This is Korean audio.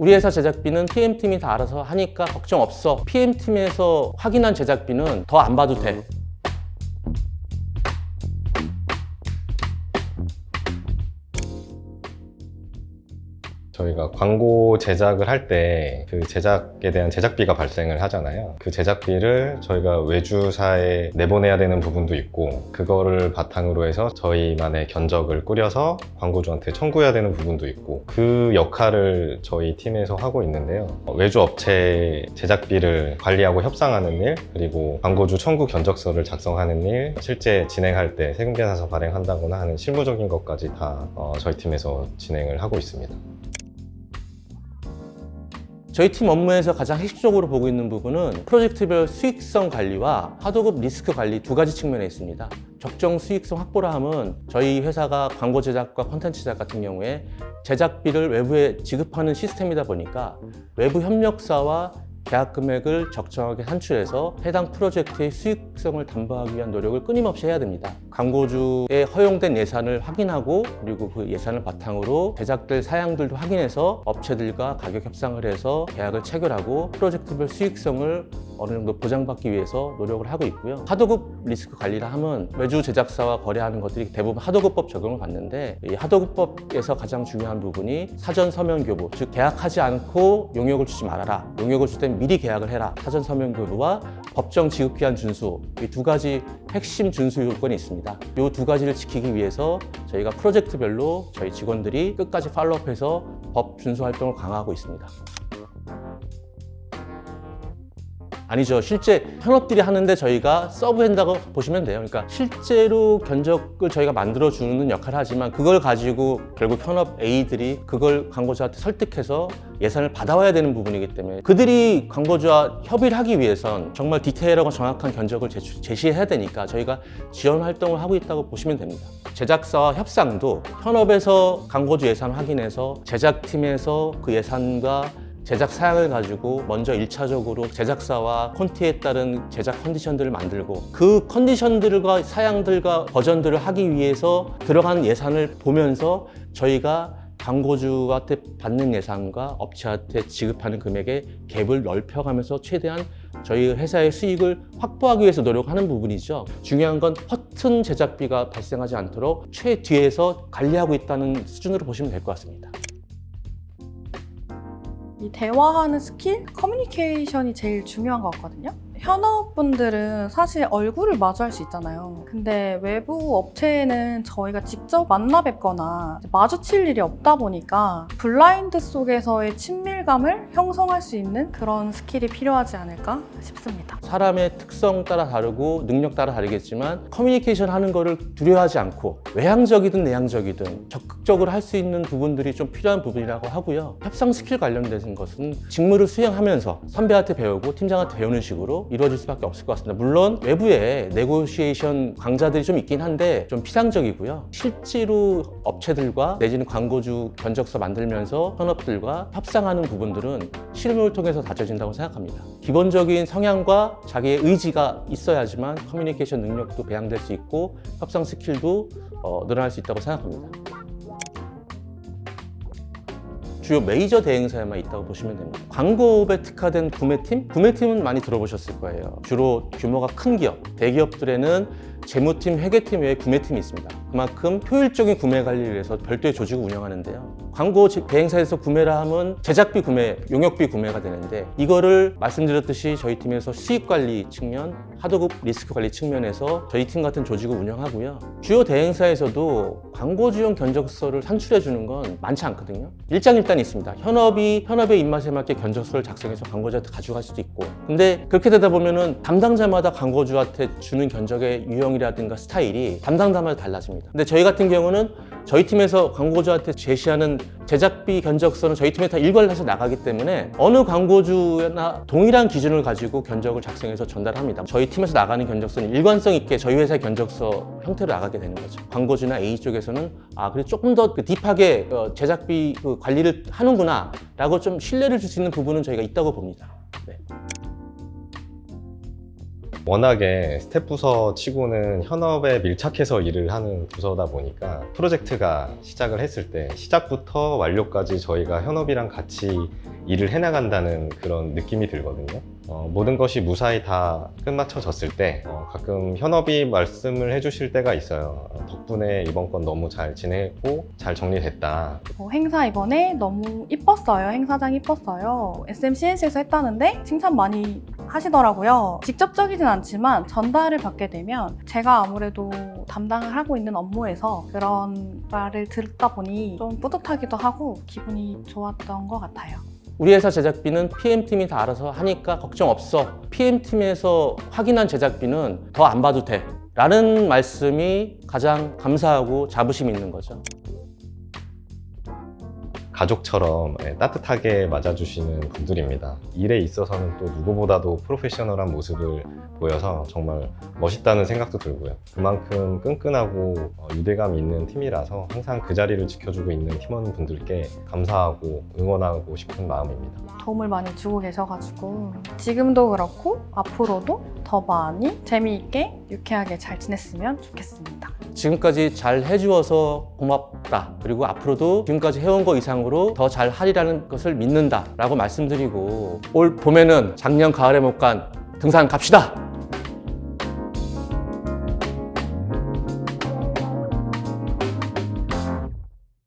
우리 회사 제작비는 PM팀이 다 알아서 하니까 걱정 없어. PM팀에서 확인한 제작비는 더 안 봐도 돼. 저희가 광고 제작을 할 때 그 제작에 대한 제작비가 발생을 하잖아요. 그 제작비를 저희가 외주사에 내보내야 되는 부분도 있고 그거를 바탕으로 해서 저희만의 견적을 꾸려서 광고주한테 청구해야 되는 부분도 있고 그 역할을 저희 팀에서 하고 있는데요. 외주 업체 제작비를 관리하고 협상하는 일 그리고 광고주 청구 견적서를 작성하는 일 실제 진행할 때 세금계산서 발행한다거나 하는 실무적인 것까지 다 어, 저희 팀에서 진행을 하고 있습니다. 저희 팀 업무에서 가장 핵심적으로 보고 있는 부분은 프로젝트별 수익성 관리와 하도급 리스크 관리 두 가지 측면에 있습니다. 적정 수익성 확보라 함은 저희 회사가 광고 제작과 콘텐츠 제작 같은 경우에 제작비를 외부에 지급하는 시스템이다 보니까 외부 협력사와 계약 금액을 적정하게 산출해서 해당 프로젝트의 수익성을 담보하기 위한 노력을 끊임없이 해야 됩니다. 광고주의 허용된 예산을 확인하고 그리고 그 예산을 바탕으로 제작될 사양들도 확인해서 업체들과 가격 협상을 해서 계약을 체결하고 프로젝트별 수익성을 어느 정도 보장받기 위해서 노력을 하고 있고요. 하도급 리스크 관리라 함은 외주 제작사와 거래하는 것들이 대부분 하도급법 적용을 받는데 이 하도급법에서 가장 중요한 부분이 사전 서면 교부, 즉 계약하지 않고 용역을 주지 말아라. 용역을 줄 땐 미리 계약을 해라. 사전 서면 교부와 법정 지급 기한 준수 이 두 가지 핵심 준수 요건이 있습니다. 이 두 가지를 지키기 위해서 저희가 프로젝트별로 저희 직원들이 끝까지 팔로업해서 법 준수 활동을 강화하고 있습니다. 아니죠. 실제 현업들이 하는데 저희가 서브한다고 보시면 돼요. 그러니까 실제로 견적을 저희가 만들어주는 역할을 하지만 그걸 가지고 결국 현업 A들이 그걸 광고주한테 설득해서 예산을 받아와야 되는 부분이기 때문에 그들이 광고주와 협의를 하기 위해선 정말 디테일하고 정확한 견적을 제시해야 되니까 저희가 지원 활동을 하고 있다고 보시면 됩니다. 제작사와 협상도 현업에서 광고주 예산 확인해서 제작팀에서 그 예산과 제작 사양을 가지고 먼저 일차적으로 제작사와 콘티에 따른 제작 컨디션들을 만들고 그 컨디션들과 사양들과 버전들을 하기 위해서 들어간 예산을 보면서 저희가 광고주한테 받는 예산과 업체한테 지급하는 금액의 갭을 넓혀가면서 최대한 저희 회사의 수익을 확보하기 위해서 노력하는 부분이죠. 중요한 건 허튼 제작비가 발생하지 않도록 최 뒤에서 관리하고 있다는 수준으로 보시면 될 것 같습니다. 이 대화하는 스킬, 커뮤니케이션이 제일 중요한 것 같거든요. 현업분들은 사실 얼굴을 마주할 수 있잖아요. 근데 외부 업체에는 저희가 직접 만나 뵙거나 마주칠 일이 없다 보니까 블라인드 속에서의 친밀감을 형성할 수 있는 그런 스킬이 필요하지 않을까 싶습니다. 사람의 특성 따라 다르고 능력 따라 다르겠지만 커뮤니케이션 하는 거를 두려워하지 않고 외향적이든 내향적이든 적극적으로 할 수 있는 부분들이 좀 필요한 부분이라고 하고요. 협상 스킬 관련된 것은 직무를 수행하면서 선배한테 배우고 팀장한테 배우는 식으로 이루어질 수밖에 없을 것 같습니다. 물론 외부에 네고시에이션 강좌들이 좀 있긴 한데 좀 피상적이고요. 실제로 업체들과 내지는 광고주 견적서 만들면서 현업들과 협상하는 부분들은 실무를 통해서 다져진다고 생각합니다. 기본적인 성향과 자기의 의지가 있어야지만 커뮤니케이션 능력도 배양될 수 있고 협상 스킬도 어, 늘어날 수 있다고 생각합니다. 주요 메이저 대행사에만 있다고 보시면 됩니다. 광고업에 특화된 구매팀? 구매팀은 많이 들어보셨을 거예요. 주로 규모가 큰 기업, 대기업들에는 재무팀, 회계팀 외에 구매팀이 있습니다. 그만큼 효율적인 구매 관리를 위해서 별도의 조직을 운영하는데요. 광고 제- 대행사에서 구매라 하면 제작비 구매, 용역비 구매가 되는데 이거를 말씀드렸듯이 저희 팀에서 수익 관리 측면, 하도급 리스크 관리 측면에서 저희 팀 같은 조직을 운영하고요. 주요 대행사에서도 광고주용 견적서를 산출해 주는 건 많지 않거든요. 일장일단이 있습니다. 현업이 현업의 입맛에 맞게 견적서를 작성해서 광고주한테 가져갈 수도 있고. 근데 그렇게 되다 보면은 담당자마다 광고주한테 주는 견적의 유형이라든가 스타일이 담당자마다 달라집니다. 근데 저희 같은 경우는 저희 팀에서 광고주한테 제시하는 제작비 견적서는 저희 팀에 다 일괄 해서 를 나가기 때문에 어느 광고주나 동일한 기준을 가지고 견적을 작성해서 전달합니다. 저희 팀에서 나가는 견적서는 일관성 있게 저희 회사의 견적서 형태로 나가게 되는 거죠. 광고주나 A 쪽에서는 아 그래 조금 더 그 딥하게 어, 제작비 그 관리를 하는구나라고 좀 신뢰를 줄 수 있는 부분은 저희가 있다고 봅니다. 워낙에 스텝 부서 치고는 현업에 밀착해서 일을 하는 부서다 보니까 프로젝트가 시작을 했을 때 시작부터 완료까지 저희가 현업이랑 같이 일을 해나간다는 그런 느낌이 들거든요. 어, 모든 것이 무사히 다 끝마쳐졌을 때 어, 가끔 현업이 말씀을 해주실 때가 있어요. 어, 덕분에 이번 건 너무 잘 지냈고 잘 정리됐다. 뭐 행사 이번에 너무 이뻤어요. 행사장 이뻤어요. SMCNC에서 했다는데 칭찬 많이 하시더라고요. 직접적이진 않지만 전달을 받게 되면 제가 아무래도 담당을 하고 있는 업무에서 그런 말을 듣다 보니 좀 뿌듯하기도 하고 기분이 좋았던 것 같아요. 우리 회사 제작비는 PM팀이 다 알아서 하니까 걱정 없어. PM팀에서 확인한 제작비는 더 안 봐도 돼. 라는 말씀이 가장 감사하고 자부심 있는 거죠. 가족처럼 예, 따뜻하게 맞아주시는 분들입니다. 일에 있어서는 또 누구보다도 프로페셔널한 모습을 보여서 정말 멋있다는 생각도 들고요. 그만큼 끈끈하고 어, 유대감 있는 팀이라서 항상 그 자리를 지켜주고 있는 팀원분들께 감사하고 응원하고 싶은 마음입니다. 도움을 많이 주고 계셔가지고 지금도 그렇고 앞으로도 더 많이 재미있게 유쾌하게 잘 지냈으면 좋겠습니다. 지금까지 잘 해주어서 고맙다. 그리고 앞으로도 지금까지 해온 거 이상 으로 더 잘 하리라는 것을 믿는다. 라고 말씀드리고 올 봄에는 작년 가을에 못 간 등산 갑시다.